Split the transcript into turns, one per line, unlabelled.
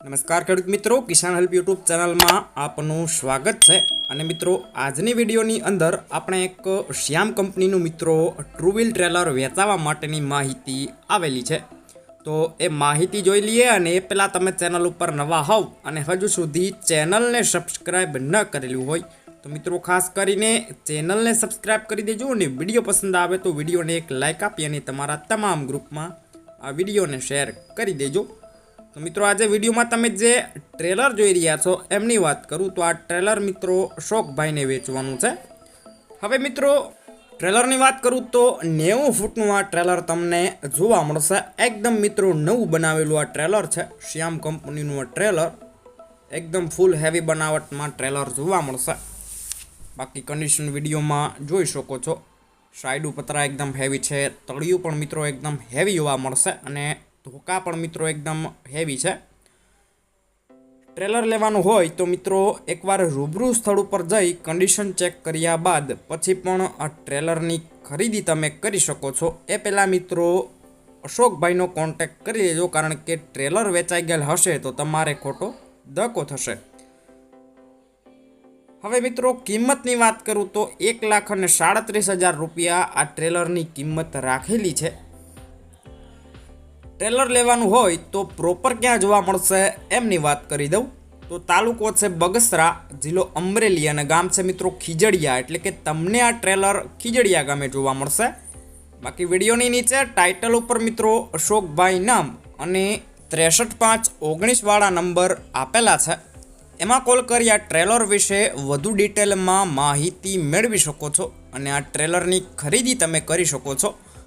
નમસ્કાર ખેડૂત મિત્રો, કિસાન હેલ્પ યુટ્યુબ ચેનલમાં આપનું સ્વાગત છે. અને મિત્રો, આજની વિડીયોની અંદર આપણે એક શ્યામ કંપનીનું મિત્રો ટ્રુ વ્હીલ ટ્રેલર વેચાવા માટેની માહિતી આવેલી છે. તો એ માહિતી જોઈ લઈએ અને એ પહેલાં તમે ચેનલ ઉપર નવા હોવ અને હજુ સુધી ચેનલને સબસ્ક્રાઈબ ન કરેલું હોય, તો મિત્રો, ખાસ કરીને ચેનલને સબસ્ક્રાઈબ કરી દેજો અને વીડિયો પસંદ આવે તો વિડીયોને એક લાઇક આપી અને તમારા તમામ ગ્રુપમાં આ વિડીયોને શેર કરી દેજો. તો મિત્રો આજે વિડીયોમાં તમે જે ટ્રેલર જોઈ રહ્યા છો, એમની વાત કરું. તો આ ટ્રેલર મિત્રો શોકભાઈને વેચવાનું છે. હવે મિત્રો, ટ્રેલરની વાત કરું તો નેવું ફૂટનું આ ટ્રેલર તમને જોવા મળશે. એકદમ મિત્રો નવું બનાવેલું આ ટ્રેલર છે. શ્યામ કંપનીનું આ ટ્રેલર. એકદમ ફૂલ હેવી બનાવટમાં ટ્રેલર જોવા મળશે. બાકી કન્ડિશન વિડીયોમાં જોઈ શકો છો. સાઈડ પતરા એકદમ હેવી છે. તળિયું પણ મિત્રો એકદમ હેવી જોવા મળશે. અને ધોકા પણ મિત્રો એકદમ હેવી છે. ટ્રેલર લેવાનું હોય તો મિત્રો એકવાર રૂબરૂ સ્થળ ઉપર જઈ કન્ડિશન ચેક કર્યા બાદ પછી પણ આ ટ્રેલરની ખરીદી તમે કરી શકો છો. એ પહેલાં મિત્રો અશોકભાઈનો કોન્ટેક કરી લેજો કારણ કે ટ્રેલર વેચાઈ ગયેલ હશે તો તમારે ખોટો ધક્કો થશે. હવે મિત્રો કિંમતની વાત કરું તો એક લાખ અને સાડત્રીસ હજાર રૂપિયા આ ટ્રેલરની કિંમત રાખેલી છે. ટ્રેલર લેવાનું હોય તો પ્રોપર ક્યાં જોવા મળશે એમની વાત કરી દઉં. તો તાલુકો છે બગસરા, જિલ્લો અમરેલી અને ગામ છે મિત્રો ખીજડીયા. એટલે કે તમને આ ટ્રેલર ખીજડીયા ગામે જોવા મળશે. બાકી વિડીયોની નીચે ટાઇટલ ઉપર મિત્રો અશોકભાઈ નામ અને ત્રેસઠ પાંચ ઓગણીસવાળા નંબર આપેલા છે. એમાં કોલ કરી આ ટ્રેલર વિશે વધુ ડિટેલમાં માહિતી મેળવી શકો છો અને આ ટ્રેલરની ખરીદી તમે કરી શકો છો.